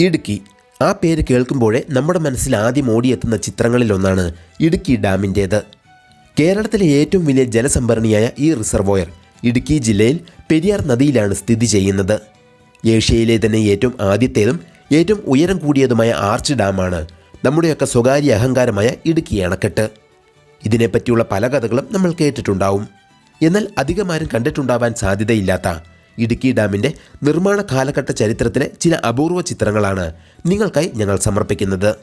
ഇടുക്കി. ആ പേര് കേൾക്കുമ്പോഴേ നമ്മുടെ മനസ്സിൽ ആദ്യം ഓടിയെത്തുന്ന ചിത്രങ്ങളിലൊന്നാണ് ഇടുക്കി ഡാമിന്റേത്. കേരളത്തിലെ ഏറ്റവും വലിയ ജലസംഭരണിയായ ഈ റിസർവോയർ ഇടുക്കി ജില്ലയിൽ പെരിയാർ നദിയിലാണ് സ്ഥിതി ചെയ്യുന്നത്. ഏഷ്യയിലെ തന്നെ ഏറ്റവും ആദ്യത്തേതും ഏറ്റവും ഉയരം കൂടിയതുമായ ആർച്ച് ഡാമാണ് നമ്മുടെയൊക്കെ സ്വകാര്യ അഹങ്കാരമായ ഇടുക്കി അണക്കെട്ട്. ഇതിനെപ്പറ്റിയുള്ള പല കഥകളും നമ്മൾ കേട്ടിട്ടുണ്ടാവും. എന്നാൽ അധികമാരും കണ്ടിട്ടുണ്ടാവാൻ സാധ്യതയില്ലാത്ത ഇടുക്കി ഡാമിന്റെ നിർമ്മാണ കാലഘട്ട ചരിത്രത്തിലെ ചില അപൂർവ ചിത്രങ്ങളാണ് നിങ്ങൾക്കായി ഞങ്ങൾ സമർപ്പിക്കുന്നത്.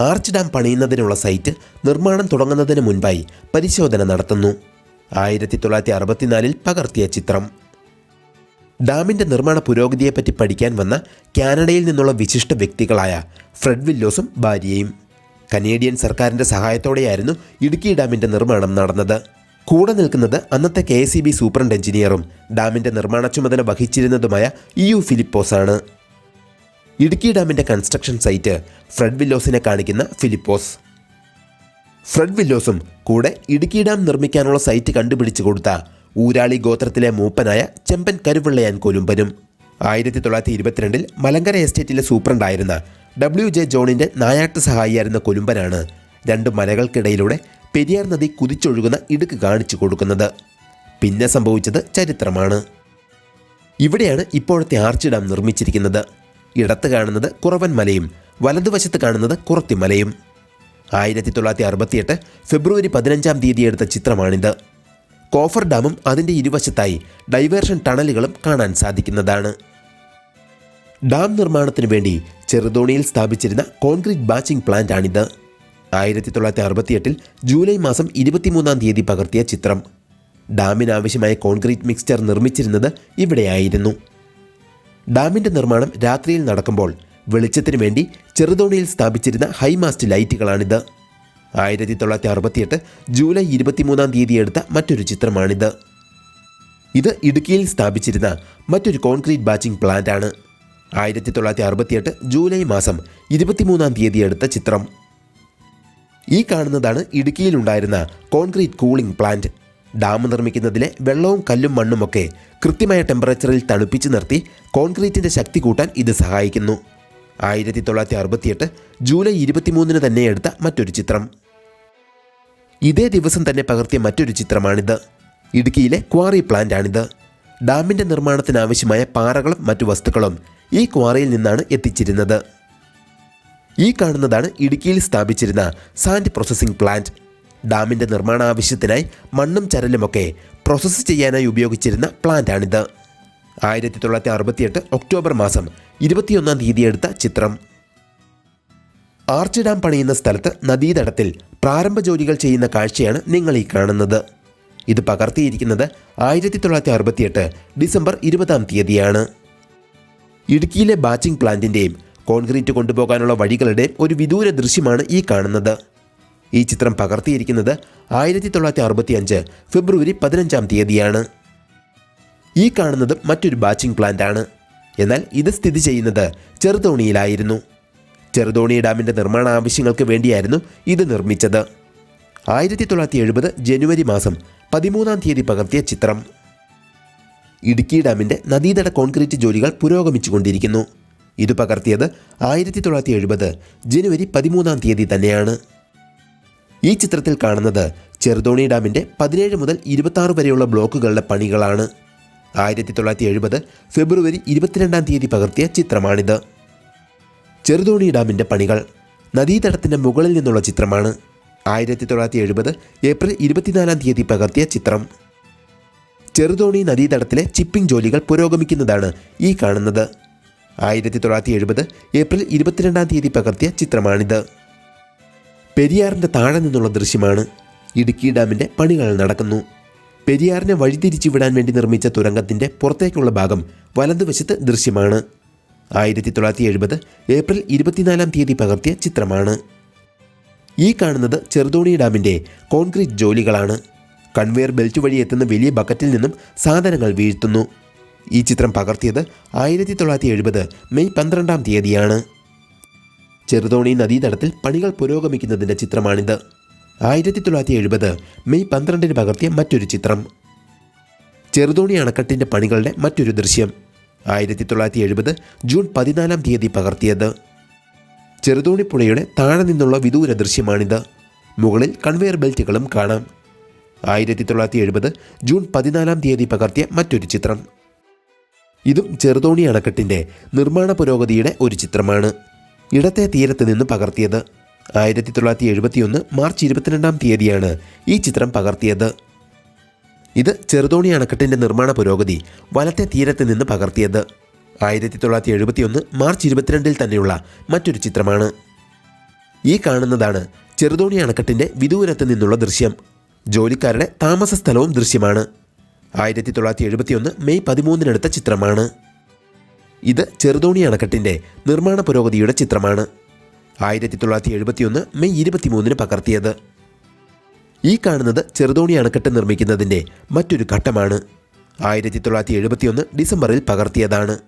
ആർച്ച് ഡാം പണിയുന്നതിനുള്ള സൈറ്റ് നിർമ്മാണം തുടങ്ങുന്നതിന് മുൻപായി പരിശോധന നടത്തുന്നു. ആയിരത്തി തൊള്ളായിരത്തി അറുപത്തിനാലിൽ പകർത്തിയ ചിത്രം. ഡാമിന്റെ നിർമ്മാണ പുരോഗതിയെപ്പറ്റി പഠിക്കാൻ വന്ന കാനഡയിൽ നിന്നുള്ള വിശിഷ്ട വ്യക്തികളായ ഫ്രെഡ് വില്ലോസും ഭാര്യയും. കനേഡിയൻ സർക്കാരിന്റെ സഹായത്തോടെയായിരുന്നു ഇടുക്കി ഡാമിന്റെ നിർമ്മാണം നടന്നത്. കൂടെ നിൽക്കുന്നത് അന്നത്തെ കെ എസ് ബി സൂപ്രണ്ട് എഞ്ചിനീയറും ഡാമിന്റെ നിർമ്മാണ ചുമതല വഹിച്ചിരുന്നതുമായ ഇ യു ഫിലിപ്പോസാണ്. ഇടുക്കി ഡാമിന്റെ കൺസ്ട്രക്ഷൻ സൈറ്റ് ഫ്രെഡ് വില്ലോസിനെ കാണിക്കുന്ന ഫിലിപ്പോസ്. ഫ്രെഡ് വില്ലോസും കൂടെ ഇടുക്കി ഡാം നിർമ്മിക്കാനുള്ള സൈറ്റ് കണ്ടുപിടിച്ചു കൊടുത്ത ഊരാളി ഗോത്രത്തിലെ മൂപ്പനായ ചെമ്പൻ കരുവള്ളയാൻ കൊലുമ്പനും. ആയിരത്തി തൊള്ളായിരത്തി ഇരുപത്തിരണ്ടിൽ മലങ്കര എസ്റ്റേറ്റിലെ സൂപ്രണ്ടായിരുന്ന ഡബ്ല്യു ജെ ജോണിന്റെ നായാട്ട് സഹായിയായിരുന്ന കൊലുമ്പനാണ്. രണ്ട് മലകൾക്കിടയിലൂടെ പെരിയാർ നദി കുതിച്ചൊഴുകുന്ന ഇടുക്ക് കാണിച്ചു കൊടുക്കുന്നത്. പിന്നെ സംഭവിച്ചത് ചരിത്രമാണ്. ഇവിടെയാണ് ഇപ്പോഴത്തെ ആർച്ച് ഡാം നിർമ്മിച്ചിരിക്കുന്നത്. ഇടത്ത് കാണുന്നത് കുറവൻ മലയും വലതുവശത്ത് കാണുന്നത് കുറത്തിമലയും ആയിരത്തി തൊള്ളായിരത്തി അറുപത്തിയെട്ട് ഫെബ്രുവരി പതിനഞ്ചാം തീയതി എടുത്ത ചിത്രമാണിത്. കോഫർ ഡാമും അതിന്റെ ഇരുവശത്തായി ഡൈവേർഷൻ ടണലുകളും കാണാൻ സാധിക്കുന്നതാണ്. ഡാം നിർമ്മാണത്തിന് വേണ്ടി ചെറുതോണിയിൽ സ്ഥാപിച്ചിരുന്ന കോൺക്രീറ്റ് ബാച്ചിംഗ് പ്ലാന്റ് ആണിത് ആയിരത്തി തൊള്ളായിരത്തി അറുപത്തിയെട്ടിൽ ജൂലൈ മാസം ഇരുപത്തിമൂന്നാം തീയതി പകർത്തിയ ചിത്രം. ഡാമിനാവശ്യമായ കോൺക്രീറ്റ് മിക്സ്ചർ നിർമ്മിച്ചിരുന്നത് ഇവിടെയായിരുന്നു. ഡാമിന്റെ നിർമ്മാണം രാത്രിയിൽ നടക്കുമ്പോൾ വെളിച്ചത്തിനു വേണ്ടി ചെറുതോണിയിൽ സ്ഥാപിച്ചിരുന്ന ഹൈമാസ്റ്റ് ലൈറ്റുകളാണിത്. ആയിരത്തി തൊള്ളായിരത്തി അറുപത്തിയെട്ട് ജൂലൈ ഇരുപത്തിമൂന്നാം തീയതി എടുത്ത മറ്റൊരു ചിത്രമാണിത്. ഇത് ഇടുക്കിയിൽ സ്ഥാപിച്ചിരുന്ന മറ്റൊരു കോൺക്രീറ്റ് ബാച്ചിംഗ് പ്ലാന്റ് ആണ് ആയിരത്തി തൊള്ളായിരത്തി അറുപത്തിയെട്ട് ജൂലൈ മാസം ഇരുപത്തിമൂന്നാം തീയതി എടുത്ത ചിത്രം. ഈ കാണുന്നതാണ് ഇടുക്കിയിലുണ്ടായിരുന്ന കോൺക്രീറ്റ് കൂളിംഗ് പ്ലാന്റ്. ഡാം നിർമ്മിക്കുന്നതിലെ വെള്ളവും കല്ലും മണ്ണുമൊക്കെ കൃത്യമായ ടെമ്പറേച്ചറിൽ തണുപ്പിച്ച് നിർത്തി കോൺക്രീറ്റിന്റെ ശക്തി കൂട്ടാൻ ഇത് സഹായിക്കുന്നു. ആയിരത്തി തൊള്ളായിരത്തി അറുപത്തിയെട്ട് ജൂലൈ ഇരുപത്തിമൂന്നിന് തന്നെ എടുത്ത മറ്റൊരു ചിത്രം. ഇതേ ദിവസം തന്നെ പകർത്തിയ മറ്റൊരു ചിത്രമാണിത്. ഇടുക്കിയിലെ ക്വാറി പ്ലാന്റ് ആണിത് ഡാമിന്റെ നിർമ്മാണത്തിനാവശ്യമായ പാറകളും മറ്റു വസ്തുക്കളും ഈ ക്വാറിയിൽ നിന്നാണ് എത്തിച്ചിരുന്നത്. ഈ കാണുന്നതാണ് ഇടുക്കിയിൽ സ്ഥാപിച്ചിരുന്ന സാൻഡ് പ്രോസസ്സിംഗ് പ്ലാന്റ് ഡാമിന്റെ നിർമ്മാണ ആവശ്യത്തിനായി മണ്ണും ചരലുമൊക്കെ പ്രോസസ്സ് ചെയ്യാനായി ഉപയോഗിച്ചിരുന്ന പ്ലാന്റാണിത് ആയിരത്തി തൊള്ളായിരത്തി അറുപത്തിയെട്ട് ഒക്ടോബർ മാസം ഇരുപത്തിയൊന്നാം തീയതി എടുത്ത ചിത്രം. ആർച്ച് ഡാം പണിയുന്ന സ്ഥലത്ത് നദീതടത്തിൽ പ്രാരംഭ ജോലികൾ ചെയ്യുന്ന കാഴ്ചയാണ് നിങ്ങൾ ഈ കാണുന്നത്. ഇത് പകർത്തിയിരിക്കുന്നത് ആയിരത്തി തൊള്ളായിരത്തി അറുപത്തിയെട്ട് ഡിസംബർ ഇരുപതാം തീയതിയാണ്. ഇടുക്കിയിലെ ബാച്ചിംഗ് പ്ലാന്റിന്റെയും കോൺക്രീറ്റ് കൊണ്ടുപോകാനുള്ള വഴികളുടെ ഒരു വിദൂര ദൃശ്യമാണ് ഈ കാണുന്നത്. ഈ ചിത്രം പകർത്തിയിരിക്കുന്നത് ആയിരത്തി തൊള്ളായിരത്തി അറുപത്തി അഞ്ച് ഫെബ്രുവരി പതിനഞ്ചാം തീയതിയാണ്. ഈ കാണുന്നത് മറ്റൊരു ബാച്ചിങ് പ്ലാന്റ് ആണ്. എന്നാൽ ഇത് സ്ഥിതി ചെയ്യുന്നത് ചെറുതോണിയിലായിരുന്നു. ചെറുതോണി ഡാമിന്റെ നിർമ്മാണ ആവശ്യങ്ങൾക്ക് വേണ്ടിയായിരുന്നു ഇത് നിർമ്മിച്ചത്. ആയിരത്തി തൊള്ളായിരത്തി എഴുപത് ജനുവരി മാസം പതിമൂന്നാം തീയതി പകർത്തിയ ചിത്രം. ഇടുക്കി ഡാമിന്റെ നദീതട കോൺക്രീറ്റ് ജോലികൾ പുരോഗമിച്ചുകൊണ്ടിരിക്കുന്നു. ഇത് പകർത്തിയത് ആയിരത്തി തൊള്ളായിരത്തി എഴുപത് ജനുവരി പതിമൂന്നാം തീയതി തന്നെയാണ്. ഈ ചിത്രത്തിൽ കാണുന്നത് ചെറുതോണി ഡാമിന്റെ പതിനേഴ് മുതൽ ഇരുപത്തി വരെയുള്ള ബ്ലോക്കുകളുടെ പണികളാണ്. ആയിരത്തി തൊള്ളായിരത്തി എഴുപത് ഫെബ്രുവരി ഇരുപത്തിരണ്ടാം തീയതി പകർത്തിയ ചിത്രമാണിത്. ചെറുതോണി ഡാമിന്റെ പണികൾ നദീതടത്തിന്റെ മുകളിൽ നിന്നുള്ള ചിത്രമാണ്. ആയിരത്തി തൊള്ളായിരത്തി എഴുപത് ഏപ്രിൽ ഇരുപത്തിനാലാം തീയതി പകർത്തിയ ചിത്രം. ചെറുതോണി നദീതടത്തിലെ ചിപ്പിംഗ് ജോലികൾ പുരോഗമിക്കുന്നതാണ് ഈ കാണുന്നത്. ആയിരത്തി തൊള്ളായിരത്തി എഴുപത് ഏപ്രിൽ ഇരുപത്തിരണ്ടാം തീയതി പകർത്തിയ ചിത്രമാണിത്. പെരിയാറിന്റെ താഴെ നിന്നുള്ള ദൃശ്യമാണ്. ഇടുക്കി ഡാമിന്റെ പണികൾ നടക്കുന്നു. പെരിയാറിനെ വഴിതിരിച്ചുവിടാൻ വേണ്ടി നിർമ്മിച്ച തുരങ്കത്തിന്റെ പുറത്തേക്കുള്ള ഭാഗം വലതുവശത്ത് ദൃശ്യമാണ്. ആയിരത്തി തൊള്ളായിരത്തി എഴുപത് ഏപ്രിൽ ഇരുപത്തിനാലാം തീയതി പകർത്തിയ ചിത്രമാണ്. ഈ കാണുന്നത് ചെറുതോണി ഡാമിന്റെ കോൺക്രീറ്റ് ജോലികളാണ്. കൺവെയർ ബെൽറ്റ് വഴി എത്തുന്ന വലിയ ബക്കറ്റിൽ നിന്നും സാധനങ്ങൾ വീഴ്ത്തുന്നു. ഈ ചിത്രം പകർത്തിയത് ആയിരത്തി തൊള്ളായിരത്തി എഴുപത് മെയ് പന്ത്രണ്ടാം തീയതിയാണ്. ചെറുതോണി നദീതടത്തിൽ പണികൾ പുരോഗമിക്കുന്നതിന്റെ ചിത്രമാണിത്. ആയിരത്തി തൊള്ളായിരത്തി എഴുപത് മെയ് പന്ത്രണ്ടിന് പകർത്തിയ മറ്റൊരു ചിത്രം. ചെറുതോണി അണക്കെട്ടിന്റെ പണികളുടെ മറ്റൊരു ദൃശ്യം. ആയിരത്തി തൊള്ളായിരത്തി എഴുപത് ജൂൺ പതിനാലാം തീയതി പകർത്തിയത്. ചെറുതോണി പുഴയുടെ താഴെ നിന്നുള്ള വിദൂര ദൃശ്യമാണിത്. മുകളിൽ കൺവെയർ ബെൽറ്റുകളും കാണാം. ആയിരത്തി തൊള്ളായിരത്തി എഴുപത് ജൂൺ പതിനാലാം തീയതി പകർത്തിയ മറ്റൊരു ചിത്രം. ഇതും ചെറുതോണി അണക്കെട്ടിന്റെ നിർമ്മാണ പുരോഗതിയുടെ ഒരു ചിത്രമാണ്. ഇടത്തെ തീരത്ത് നിന്ന് പകർത്തിയത്. ആയിരത്തി തൊള്ളായിരത്തി എഴുപത്തിയൊന്ന് മാർച്ച് ഇരുപത്തിരണ്ടാം തീയതിയാണ് ഈ ചിത്രം പകർത്തിയത്. ഇത് ചെറുതോണി അണക്കെട്ടിന്റെ നിർമ്മാണ പുരോഗതി വലത്തെ തീരത്ത് നിന്ന് പകർത്തിയത്. ആയിരത്തി തൊള്ളായിരത്തി എഴുപത്തിയൊന്ന് മാർച്ച് ഇരുപത്തിരണ്ടിൽ തന്നെയുള്ള മറ്റൊരു ചിത്രമാണ്. ഈ കാണുന്നതാണ് ചെറുതോണി അണക്കെട്ടിന്റെ വിദൂരത്ത് നിന്നുള്ള ദൃശ്യം. ജോലിക്കാരുടെ താമസ സ്ഥലവും ദൃശ്യമാണ്. ആയിരത്തി തൊള്ളായിരത്തി എഴുപത്തിയൊന്ന് മെയ് പതിമൂന്നിനെടുത്ത ചിത്രമാണ്. ഇത് ചെറുതോണി അണക്കെട്ടിന്റെ നിർമ്മാണ പുരോഗതിയുടെ ചിത്രമാണ്. ആയിരത്തി തൊള്ളായിരത്തി എഴുപത്തിയൊന്ന് മെയ് ഇരുപത്തിമൂന്നിന് പകർത്തിയത്. ഈ കാണുന്നത് ചെറുതോണി അണക്കെട്ട് നിർമ്മിക്കുന്നതിന്റെ മറ്റൊരു ഘട്ടമാണ്. ആയിരത്തി തൊള്ളായിരത്തി എഴുപത്തിയൊന്ന് ഡിസംബറിൽ പകർത്തിയതാണ്.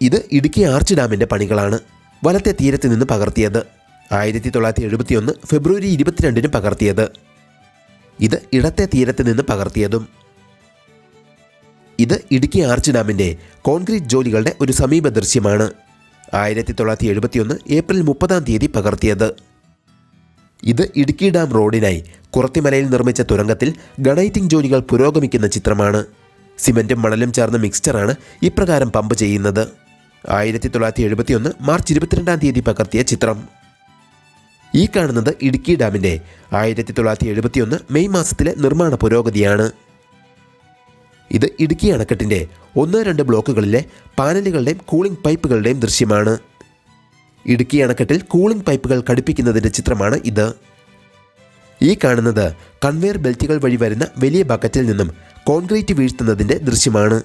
ഇത് ഇടുക്കി ആർച്ച് ഡാമിന്റെ പണികളാണ് വലത്തെ തീരത്ത് നിന്ന് പകർത്തിയത്. ആയിരത്തി തൊള്ളായിരത്തി എഴുപത്തിയൊന്ന് ഫെബ്രുവരി ഇരുപത്തിരണ്ടിന് പകർത്തിയത്. ഇത് ഇടത്തെ തീരത്ത് നിന്ന് പകർത്തിയതും ഇത് ഇടുക്കി ആർച്ച് ഡാമിന്റെ കോൺക്രീറ്റ് ജോലികളുടെ ഒരു സമീപ ദൃശ്യമാണ്. ആയിരത്തി തൊള്ളായിരത്തി എഴുപത്തിയൊന്ന് ഏപ്രിൽ മുപ്പതാം തീയതി പകർത്തിയത്. ഇത് ഇടുക്കി ഡാം റോഡിനായി കുറത്തിമലയിൽ നിർമ്മിച്ച തുരങ്കത്തിൽ ഗണൈറ്റിംഗ് ജോലികൾ പുരോഗമിക്കുന്ന ചിത്രമാണ്. സിമന്റും മണലും ചേർന്ന മിക്സ്ചറാണ് ഇപ്രകാരം പമ്പ് ചെയ്യുന്നത്. ആയിരത്തി തൊള്ളായിരത്തി എഴുപത്തിയൊന്ന് മാർച്ച് ഇരുപത്തിരണ്ടാം തീയതി പകർത്തിയ ചിത്രം. ഈ കാണുന്നത് ഇടുക്കി ഡാമിന്റെ ആയിരത്തി തൊള്ളായിരത്തി എഴുപത്തിയൊന്ന് മെയ് മാസത്തിലെ നിർമ്മാണ പുരോഗതിയാണ്. ഇത് ഇടുക്കി അണക്കെട്ടിന്റെ ഒന്ന് രണ്ട് ബ്ലോക്കുകളിലെ പാനലുകളുടെയും കൂളിംഗ് പൈപ്പുകളുടെയും ദൃശ്യമാണ്. ഇടുക്കി അണക്കെട്ടിൽ കൂളിംഗ് പൈപ്പുകൾ ഘടിപ്പിക്കുന്നതിന്റെ ചിത്രമാണ് ഇത്. ഈ കാണുന്നത് കൺവെയർ ബെൽറ്റുകൾ വഴി വരുന്ന വലിയ ബക്കറ്റിൽ നിന്നും കോൺക്രീറ്റ് വീഴ്ത്തുന്നതിന്റെ ദൃശ്യമാണ്.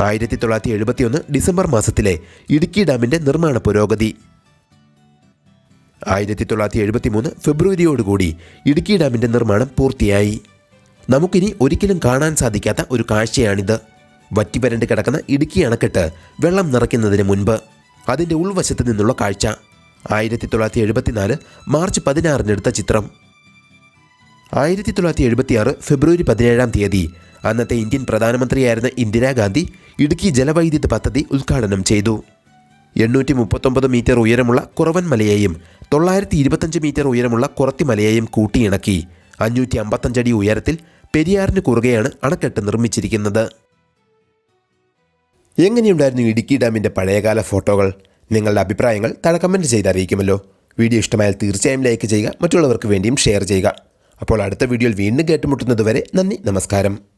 ആയിരത്തി തൊള്ളായിരത്തി എഴുപത്തിയൊന്ന് ഡിസംബർ മാസത്തിലെ ഇടുക്കി ഡാമിന്റെ നിർമ്മാണ പുരോഗതി. ആയിരത്തി തൊള്ളായിരത്തി എഴുപത്തി മൂന്ന് ഫെബ്രുവരിയോടുകൂടി ഇടുക്കി ഡാമിന്റെ നിർമ്മാണം പൂർത്തിയായി. നമുക്കിനി ഒരിക്കലും കാണാൻ സാധിക്കാത്ത ഒരു കാഴ്ചയാണിത്. വറ്റിവരണ്ട് കിടക്കുന്ന ഇടുക്കി അണക്കെട്ട് വെള്ളം നിറയ്ക്കുന്നതിന് മുൻപ്. അതിന്റെ ഉൾവശത്ത് നിന്നുള്ള കാഴ്ച. ആയിരത്തി തൊള്ളായിരത്തി എഴുപത്തിനാല് മാർച്ച് പതിനാറിനെടുത്ത ചിത്രം. ആയിരത്തി തൊള്ളായിരത്തി എഴുപത്തിയാറ് ഫെബ്രുവരി പതിനേഴാം തീയതി അന്നത്തെ ഇന്ത്യൻ പ്രധാനമന്ത്രിയായിരുന്ന ഇന്ദിരാഗാന്ധി ഇടുക്കി ജലവൈദ്യുത പദ്ധതി ഉദ്ഘാടനം ചെയ്തു. എണ്ണൂറ്റി മുപ്പത്തൊമ്പത് മീറ്റർ ഉയരമുള്ള കുറവൻ മലയെയും തൊള്ളായിരത്തി ഇരുപത്തഞ്ച് മീറ്റർ ഉയരമുള്ള കുറത്തിമലയെയും കൂട്ടിയിണക്കി. അഞ്ഞൂറ്റി അമ്പത്തഞ്ചടി ഉയരത്തിൽ പെരിയാറിന് കുറുകെയാണ് അണക്കെട്ട് നിർമ്മിച്ചിരിക്കുന്നത്. എങ്ങനെയുണ്ടായിരുന്നു ഇടുക്കി ഡാമിന്റെ പഴയകാല ഫോട്ടോകൾ? നിങ്ങളുടെ അഭിപ്രായങ്ങൾ താഴെ കമന്റ് ചെയ്ത് അറിയിക്കുമല്ലോ. വീഡിയോ ഇഷ്ടമായാൽ തീർച്ചയായും ലൈക്ക് ചെയ്യുക മറ്റുള്ളവർക്ക് വേണ്ടിയും ഷെയർ ചെയ്യുക. അപ്പോൾ അടുത്ത വീഡിയോയിൽ വീണ്ടും കേട്ടുമുട്ടുന്നതുവരെ നന്ദി നമസ്കാരം.